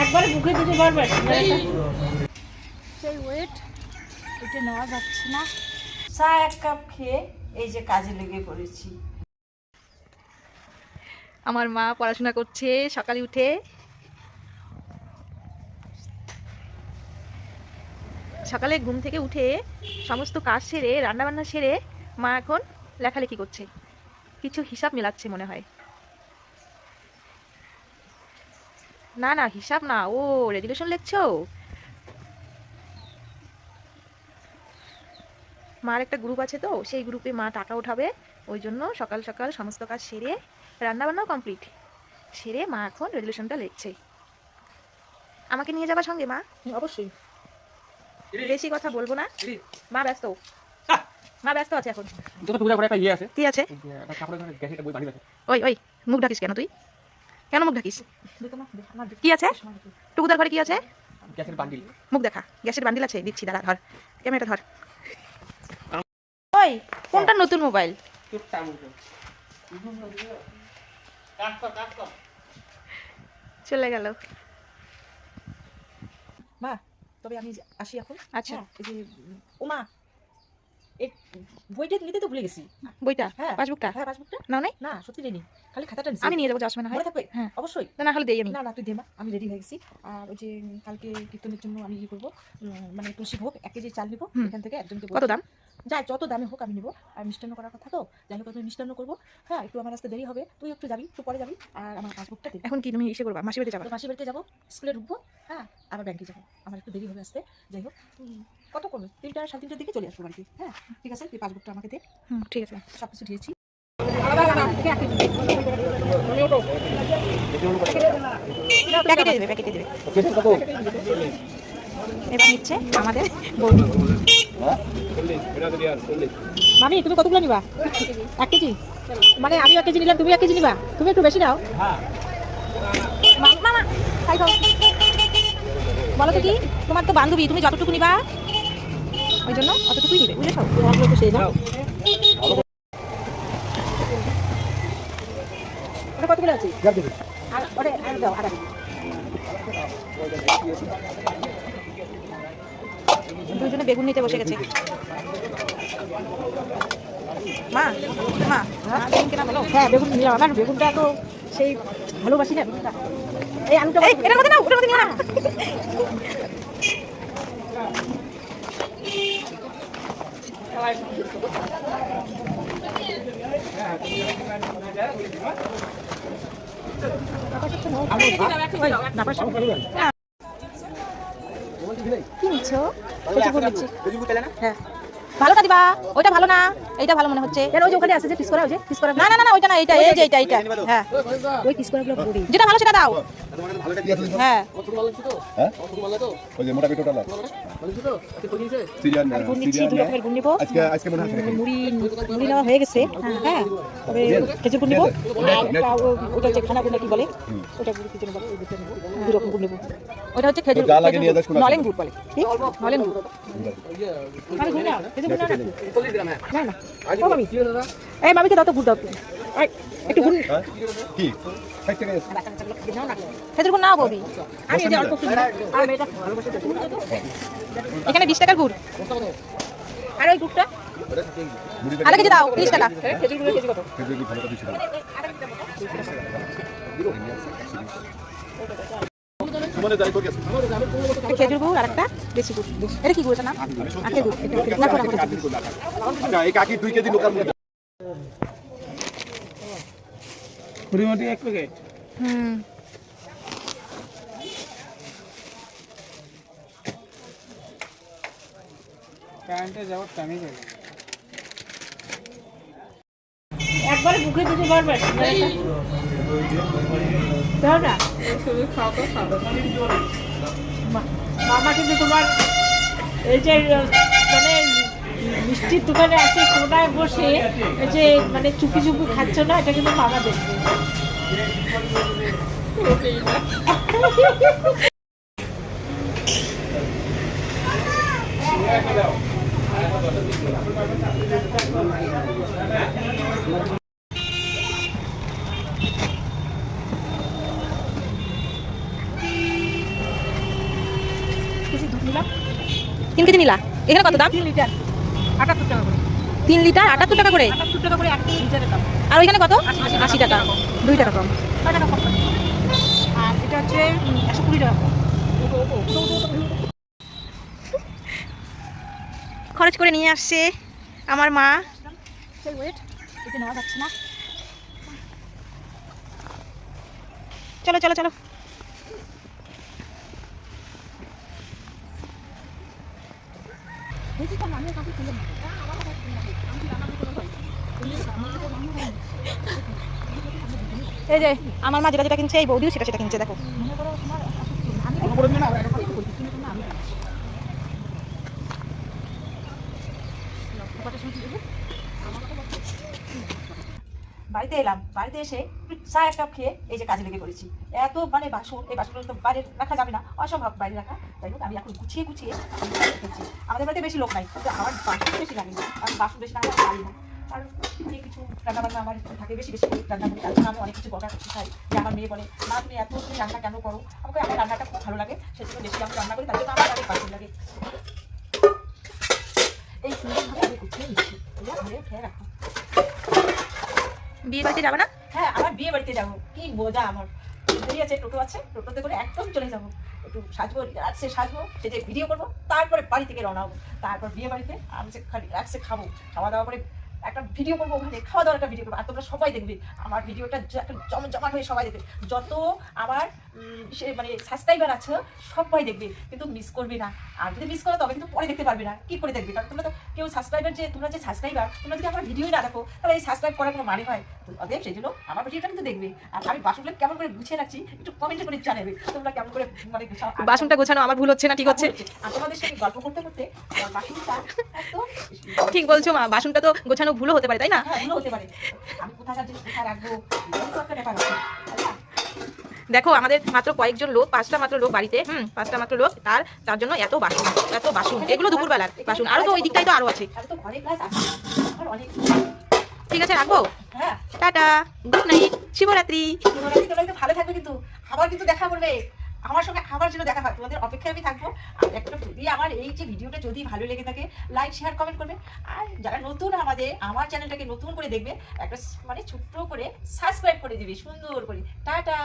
একবারে বুকে দিতে পারবে? সেই ওয়েট এটা নেওয়া যাচ্ছে না। চা এক কাপ খেয়ে এই যে কাজে লেগে পড়েছি। আমার মা পড়াশোনা করছে সকালে উঠে। সকালে ঘুম থেকে উঠে সমস্ত কাজ সেরে রান্নাবান্না সেরে মা এখন লেখালেখি করছে। কিছু হিসাব মেলাচ্ছে মনে হয়। না না হিসাব না ও রেজুলেশন লিখছো? মার একটা গ্রুপ আছে তো সেই গ্রুপে মা টাকা উঠাবে ওই জন্য সকাল সকাল সমস্ত কাজ সেরে রান্নাবান্নাও কমপ্লিট সেরে মা এখন রেজুলেশনটা লিখছে। আমাকে নিয়ে যাবার সঙ্গে মা? অবশ্যই। বেশি কথা বলব না। মা ব্যস্ত। মা ব্যস্ত আছে এখন। তোকে পূজা করে একটা ইয়ে আছে। কি আছে। ওই ওই মুখ ঢাকিস কেন তুই? কেন মুখ ঢাকিস কি আছে? টুকুদার ঘরে কি আছে? গ্যাসের বান্ডিল। মুখ দেখা। গ্যাসের বান্ডিল আছে? দিচ্ছি দাঁড়া ধর। ক্যামেরাটা ধর। ওই কোনটা নতুন মোবাইল? চুপটা মুখে। কাজ কর কাজ কর। চলে গেল। মা তবে আমি আসি এখন। আচ্ছা। হ্যাঁ, এই যে ও মা এই বইটা নিতে তো ভুলে গেছি। বইটা? হ্যাঁ। পাসবুকটা? হ্যাঁ পাসবুকটা? নাও নাই? না সত্যি নেই খালি খাতাটা নিছি আমি নিয়ে যাব যাওয়ার সময় না হয়। থাকবে? হ্যাঁ। অবশ্যই। না না হলে দেই আমি। না না তুই দে মা আমি রেডি হয়ে গেছি। আর ওই যে কালকে কীর্তনের জন্য আমি ইয়ে করব মানে তুলসী ভোগ এক কেজি চাল নিবো এখান থেকে একজনকে কত দাম? যাই যত দামে হোক আমি নিবো। আর মিষ্টান্ন করার কথা তো যাই হোক আমি মিষ্টান্ন করব। হ্যাঁ একটু আমার আসতে দেরি হবে। তুই একটু যাবি একটু পরে যাবি আর আমার পাসবুকটা এখন কি তুমি ইসে করবা? মাসি বাড়িতে যাবা? তো মাসির বাড়িতে যাব স্কুলে ঢুকবো হ্যাঁ আবার ব্যাংকে যাব। আমার একটু দেরি হবে আসতে। যাই হোক কত করবে তিনটা সাড়ে তিনটার দিকে চলে আসব বাড়িতে। হ্যাঁ ঠিক আছে তুই পাসবুকটা আমাকে দে। হুম ঠিক আছে। সব কিছু দিয়েছি। প্যাকেটে দেবে প্যাকেটে দেবে। এবার নিচ্ছে আমাদের বৌদি। মামি তুমি কতগুলো নিবা? এক কেজি? মানে আমি এক কেজি নিলাম তুমি এক কেজি নিবা? তুমি একটু বেশি নাও। বলো তো কি তোমার তো বান্ধবী তুমি যতটুকু নিবা? ওই জন্য অতটুকুই নিবে বুঝেছ? ওটা কতগুলো আছে? আর ওটা আর দাও আর। দুজনে বেগুন নিতে বসে গেছে। মা মা বেগুন কেনা বলো হ্যাঁ বেগুন নিলাম আমার বেগুনটা তো সেই ভালোবাসি না বেগুনটা। এই আলুটা এটার মধ্যে নাও ওটার মধ্যে নিও। না কি নিচ্ছ? হ্যাঁ। ভালোটা দিবা ওইটা ভালো না? এইটা ভালো মনে হচ্ছে। কেন ওই যে ওখানে আছে যে পিস করা ওই যে পিস করা? না না না ওইটা না এইটা এই যে এইটা এইটা। হ্যাঁ। ওই পিস যেটা ভালো সেটা দাও। হ্যাঁ। হ্যাঁ। ওই যে মোটা পিটোটা লাগ মনে হয় মুড়ি মুড়ি নেওয়া হয়ে গেছে। হ্যাঁ তবে খেজুর গুড় নিবো ওটা হচ্ছে খানা গুড় নাকি বলে? ওটা গুড় কিছু নেব ওই দুটো নেব। দু রকম গুড় নেব ওটা হচ্ছে খেজুর নলেন গুড় বলে। নলেন গুড়? হ্যাঁ না না মামি এই মামিকে দাও তো গুড় দাও। একটু হ্যাঁ? কি? নাও না আমি যে অল্প। এখানে বিশ টাকার গুড়। আর ওই গুড়টা? আধা কেজি দাও তিরিশ টাকা। খেজুর গুড়ের কেজি কত? ভালো গুড় আর একটা দেশি গুড়। এটা কি গুড়? এটা নাম? আখের গুড়। না এই কাকি দুই কেজি লোকাল মুড়ি কুড়িমটি এক প্যাকেট হুম। কারেন্টে যাওয়ার টাইমই গেল একবারে বুকে দিতে পারবে দাও না। মা- মামা কিন্তু তোমার এই যে মিষ্টির দোকানে আসে কোনায় বসে যে মানে চুপি চুপি খাচ্ছ না এটা কিন্তু মামা দেখবে। কেজি নিলা। এখানে কত দাম? লিটার। আটাত্তর টাকা করে। তিন লিটার আটাত্তর টাকা করে? আটাত্তর টাকা করে এক লিটারের দাম। আর ওইখানে কত? আশি টাকা। দুই টাকা কম। ছয় টাকা কম। আর এটা হচ্ছে একশো কুড়ি টাকা খরচ করে নিয়ে আসছে আমার মা। ওয়েট এতে নেওয়া যাচ্ছে না। চলো চলো চলো। এই যে আমার মা যেটা যেটা কিনছে এই বৌদিও সেটা সেটা কিনছে দেখো। বাড়িতে এলাম, বাড়িতে এসে চা, এক কাপ খেয়ে এই যে কাজে লেগে পড়েছি। এত মানে বাসন, এই বাসনগুলো তো বাইরে রাখা যাবে না, অসম্ভব বাইরে রাখা। যাই আমি এখন গুছিয়ে গুছিয়ে করছি আমাদের বাড়িতে বেশি লোক নাই, কিন্তু আমার বাসন বেশি লাগে না আমি বাসন বেশি না হলে পারি না। আর কিছু রান্না বান্না আমার থাকে বেশি বেশি রান্না করি তার আমি অনেক কিছু বকা করতে চাই যে আমার মেয়ে বলে, মা, তুমি এত তুমি রান্না কেন করো? আমাকে আমার রান্নাটা খুব ভালো লাগে, সেজন্য বেশি আমি রান্না করি, তার জন্য আমার অনেক ভালো লাগে। এই সুন্দরভাবে আমি গুছিয়ে নিচ্ছি। ঘরে খেয়ে রাখো। বিয়ে বাড়িতে যাবে না? হ্যাঁ আমার বিয়ে বাড়িতে যাব। কি বোঝা আমার। দেরি আছে, টোটো আছে, টোটোতে করে একদম চলে যাব। একটু সাজবো রিল্যাক্সে সাজবো সেটা ভিডিও করব, তারপরে বাড়ি থেকে রওনা হব। তারপর বিয়ে বাড়িতে আমি সে খালি রিল্যাক্সে খাব। খাওয়া দাওয়া করে একটা ভিডিও করব ওখানে খাওয়া দাওয়ার একটা ভিডিও করব। আর তোমরা সবাই দেখবে আমার ভিডিওটা একটা জম জমাট হয়ে সবাই দেখবে। যত আমার সে মানে সাবস্ক্রাইবার আছে সবাই দেখবে। কিন্তু মিস করবে না। আর যদি মিস করো তবে কিন্তু পরে দেখতে পারবে না। কি করে দেখবে? কারণ তোমরা তো কেউ সাবস্ক্রাইবার যে তোমরা যে সাবস্ক্রাইবার তোমরা যদি আমার ভিডিওই না দেখো তাহলে এই সাবস্ক্রাইব করার কোনো মানে হয়? তো অতএব সেই জন্য আমার ভিডিওটা কিন্তু দেখবে। আর আমি বাসনগুলো কেমন করে গুছিয়ে রাখছি একটু কমেন্টে করে জানাবে। তোমরা কেমন করে মানে গুছাও? বাসনটা গোছানো আমার ভুল হচ্ছে না ঠিক হচ্ছে। আর তোমাদের সাথে গল্প করতে করতে আমার বাসনটা ঠিক বলছো মা বাসনটা তো গোছানো ভুলও হতে পারে তাই না? হ্যাঁ তাই না? দেখো আমাদের মাত্র কয়েকজন লোক পাঁচটা মাত্র লোক বাড়িতে হুম পাঁচটা মাত্র লোক তার তার জন্য এত বাসন এত বাসন এগুলো দুপুরবেলার বাসন। আরও তো ওই দিকটাই তো আরও আছে। ঠিক আছে রাখব? হ্যাঁ। টাটা গুড নাইট শিবরাত্রি ভালো থাকবে কিন্তু। আবার কিন্তু দেখা করবে। আমার সঙ্গে আবার যেন দেখা হয়। তোমাদের অপেক্ষায় আমি থাকব। আর একটা যদি আমার এই যে ভিডিওটা যদি ভালো লেগে থাকে লাইক শেয়ার কমেন্ট করবে। আর যারা নতুন আমাদের, আমার চ্যানেলটাকে নতুন করে দেখবে, একটা মানে ছোট্ট করে সাবস্ক্রাইব করে দিবি, সুন্দর করে। টাটা!